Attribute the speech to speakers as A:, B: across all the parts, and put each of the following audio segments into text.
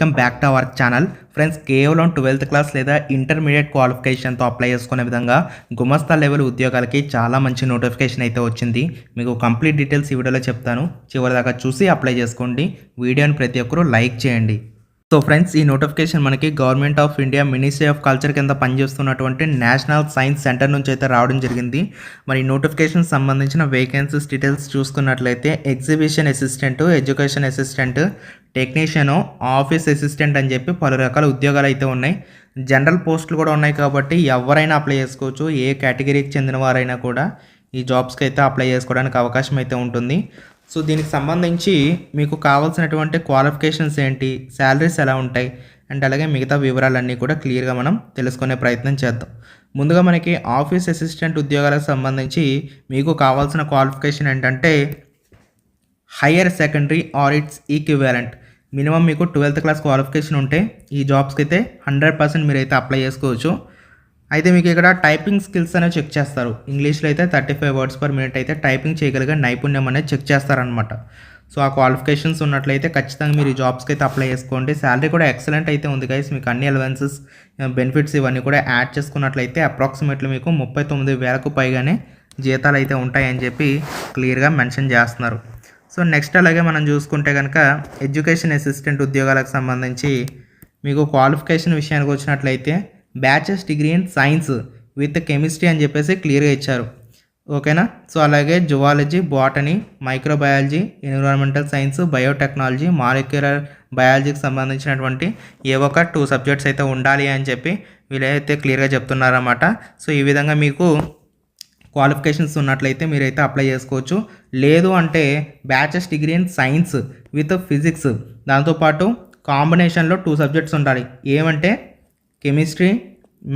A: Welcome back to our channel. Friends కేవలం twelfth class లేదా intermediate క్వాలిఫికేషన్తో అప్లై చేసుకునే విధంగా గుమస్తా లెవెల్ ఉద్యోగాలకి చాలా మంచి నోటిఫికేషన్ అయితే వచ్చింది. మీకు కంప్లీట్ డీటెయిల్స్ ఈ వీడియోలో చెప్తాను. చివరిదాకా చూసి అప్లై చేసుకోండి. వీడియోని ప్రతి ఒక్కరూ లైక్ చేయండి. సో ఫ్రెండ్స్ ఈ నోటిఫికేషన్ మనకి government of India ministry of culture కింద పనిచేస్తున్నటువంటి నేషనల్ సైన్స్ సెంటర్ నుంచి అయితే రావడం జరిగింది. మరి నోటిఫికేషన్ సంబంధించిన వేకెన్సీస్ డీటెయిల్స్ చూసుకున్నట్లయితే exhibition assistant education assistant technician office assistant అని చెప్పి పలు రకాల ఉద్యోగాలు అయితే ఉన్నాయి. జనరల్ పోస్టులు కూడా ఉన్నాయి కాబట్టి ఎవరైనా అప్లై చేసుకోవచ్చు. ఏ కేటగిరీకి చెందిన వారైనా కూడా ఈ జాబ్స్కి అయితే అప్లై చేసుకోవడానికి అవకాశం అయితే ఉంటుంది. సో దీనికి సంబంధించి మీకు కావాల్సినటువంటి క్వాలిఫికేషన్స్ ఏంటి శాలరీస్ ఎలా ఉంటాయి అండ్ అలాగే మిగతా వివరాలన్నీ కూడా క్లియర్గా మనం తెలుసుకునే ప్రయత్నం చేద్దాం. ముందుగా మనకి ఆఫీస్ అసిస్టెంట్ ఉద్యోగాలకు సంబంధించి మీకు కావాల్సిన క్వాలిఫికేషన్ ఏంటంటే higher secondary or its equivalent minimum మీకు ట్వెల్త్ క్లాస్ క్వాలిఫికేషన్ ఉంటే ఈ జాబ్స్కి అయితే హండ్రెడ్ పర్సెంట్ మీరైతే అప్లై చేసుకోవచ్చు. అయితే మీకు ఇక్కడ టైపింగ్ స్కిల్స్ అనేవి చెక్ చేస్తారు. ఇంగ్లీష్లో అయితే thirty five words per minute అయితే టైపింగ్ చేయగలిగే నైపుణ్యం అనేది చెక్ చేస్తారనమాట సో ఆ క్వాలిఫికేషన్స్ ఉన్నట్లయితే ఖచ్చితంగా మీరు ఈ జాబ్స్కి అయితే అప్లై చేసుకోండి. శాలరీ కూడా ఎక్సలెంట్ అయితే ఉంది గైస్ మీకు అన్ని అలవెన్సెస్ బెనిఫిట్స్ ఇవన్నీ కూడా యాడ్ చేసుకున్నట్లయితే అప్రాక్సిమేట్లీ మీకు ముప్పై తొమ్మిది వేలకు పైగానే జీతాలు అయితే ఉంటాయని చెప్పి క్లియర్గా మెన్షన్ చేస్తున్నారు. సో నెక్స్ట్ అలాగే మనం చూసుకుంటే కనుక ఎడ్యుకేషన్ అసిస్టెంట్ ఉద్యోగాలకు సంబంధించి మీకు క్వాలిఫికేషన్ విషయానికి వచ్చినట్లయితే bachelor's degree in science with chemistry అని చెప్పేసి క్లియర్గా ఇచ్చారు. ఓకేనా? సో అలాగే zoology botany microbiology environmental science biotechnology molecular బయాలజీకి సంబంధించినటువంటి ఏ ఒక టూ సబ్జెక్ట్స్ అయితే ఉండాలి అని చెప్పి వీళ్ళైతే క్లియర్గా చెప్తున్నారన్నమాట. సో ఈ విధంగా మీకు క్వాలిఫికేషన్స్ ఉన్నట్లయితే మీరైతే అప్లై చేసుకోవచ్చు. లేదు అంటే bachelor's degree in science with physics దాంతోపాటు కాంబినేషన్లో టూ సబ్జెక్ట్స్ ఉండాలి. ఏమంటే chemistry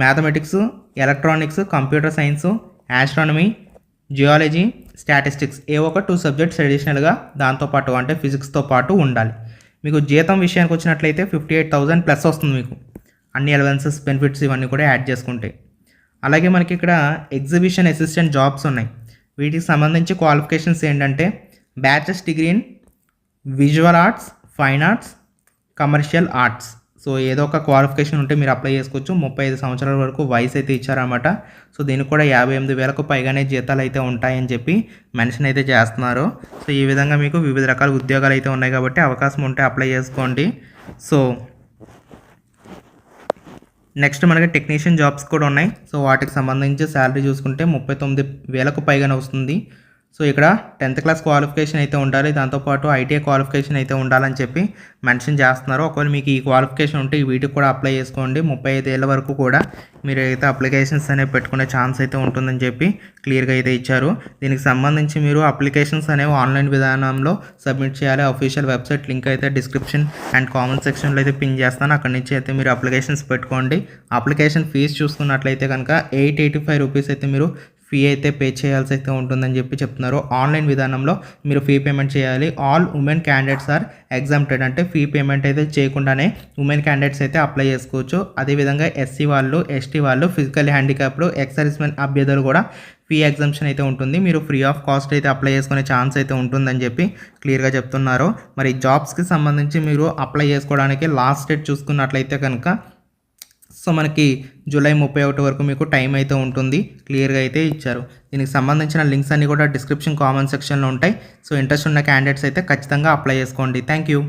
A: mathematics electronics computer science astronomy geology statistics ఏ ఒక టూ సబ్జెక్ట్స్ అడిషనల్గా దాంతోపాటు అంటే ఫిజిక్స్తో పాటు ఉండాలి. మీకు జీతం విషయానికి వచ్చినట్లయితే ఫిఫ్టీ ఎయిట్ థౌజండ్ ప్లస్ వస్తుంది మీకు. అన్ని అలవెన్సెస్ బెనిఫిట్స్ ఇవన్నీ కూడా యాడ్ చేసుకుంటే. అలాగే మనకి ఇక్కడ ఎగ్జిబిషన్ అసిస్టెంట్ జాబ్స్ ఉన్నాయి. వీటికి సంబంధించి క్వాలిఫికేషన్స్ ఏంటంటే bachelor's degree in visual arts fine arts commercial arts. So ఏదో ఒక క్వాలిఫికేషన్ ఉంటే మీరు అప్లై చేసుకోవచ్చు. ముప్పై ఐదు సంవత్సరాల వరకు వయసు అయితే ఇచ్చారన్నమాట. సో దీనికి కూడా యాభై ఎనిమిది వేలకు పైగానే జీతాలు అయితే ఉంటాయని చెప్పి మెన్షన్ అయితే చేస్తున్నారు. సో ఈ విధంగా మీకు వివిధ రకాల ఉద్యోగాలు అయితే ఉన్నాయి కాబట్టి అవకాశం ఉంటే అప్లై చేసుకోండి. సో నెక్స్ట్ మనకి టెక్నీషియన్ జాబ్స్ కూడా ఉన్నాయి. సో వాటికి సంబంధించి శాలరీ చూసుకుంటే ముప్పై తొమ్మిది వేలకు పైగానే వస్తుంది. సో ఇక్కడ టెన్త్ క్లాస్ క్వాలిఫికేషన్ అయితే ఉండాలి దాంతోపాటు ఐటీఐ క్వాలిఫికేషన్ అయితే ఉండాలని చెప్పి మెన్షన్ చేస్తున్నారు. ఒకవేళ మీకు ఈ క్వాలిఫికేషన్ ఉంటే ఈ వీటికి కూడా అప్లై చేసుకోండి. ముప్పై ఐదేళ్ళ వరకు కూడా మీరు అయితే అప్లికేషన్స్ అనేవి పెట్టుకునే ఛాన్స్ అయితే ఉంటుందని చెప్పి క్లియర్గా అయితే ఇచ్చారు. దీనికి సంబంధించి మీరు అప్లికేషన్స్ అనేవి ఆన్లైన్ విధానంలో సబ్మిట్ చేయాలి. అఫీషియల్ వెబ్సైట్ లింక్ అయితే డిస్క్రిప్షన్ అండ్ కామెంట్ సెక్షన్లో అయితే పిన్ చేస్తాను. అక్కడి నుంచి అయితే మీరు అప్లికేషన్స్ పెట్టుకోండి. అప్లికేషన్ ఫీజు చూసుకున్నట్లయితే కనుక ఎయిట్ ఎయిటీ ఫైవ్ రూపీస్ అయితే మీరు ఫీ అయితే పే చేయాల్సి అయితే ఉంటుందని చెప్పి చెప్తున్నారు. ఆన్లైన్ విధానంలో మీరు ఫీ పేమెంట్ చేయాలి. All women candidates are exempted. అంటే ఫీ పేమెంట్ అయితే చేయకుండానే ఉమెన్ క్యాండిడేట్స్ అయితే అప్లై చేసుకోవచ్చు. అదేవిధంగా ఎస్సీ వాళ్ళు ఎస్టీ వాళ్ళు ఫిజికల్ హ్యాండిక్యాప్డ్ ఎక్సర్విస్మెన్ అభ్యర్థులు కూడా ఫీ ఎగ్జామ్షన్ అయితే ఉంటుంది. మీరు ఫ్రీ ఆఫ్ కాస్ట్ అయితే అప్లై చేసుకునే ఛాన్స్ అయితే ఉంటుందని చెప్పి క్లియర్గా చెప్తున్నారు. మరి జాబ్స్కి సంబంధించి మీరు అప్లై చేసుకోవడానికి లాస్ట్ డేట్ చూసుకున్నట్లయితే కనుక సో మనకి జూలై ముప్పై ఒకటి వరకు మీకు టైం అయితే ఉంటుంది. క్లియర్గా అయితే ఇచ్చారు. దీనికి సంబంధించిన లింక్స్ అన్నీ కూడా డిస్క్రిప్షన్ కామెంట్ సెక్షన్లో ఉంటాయి. సో ఇంట్రెస్ట్ ఉన్న క్యాండిడేట్స్ అయితే ఖచ్చితంగా అప్లై చేసుకోండి. Thank you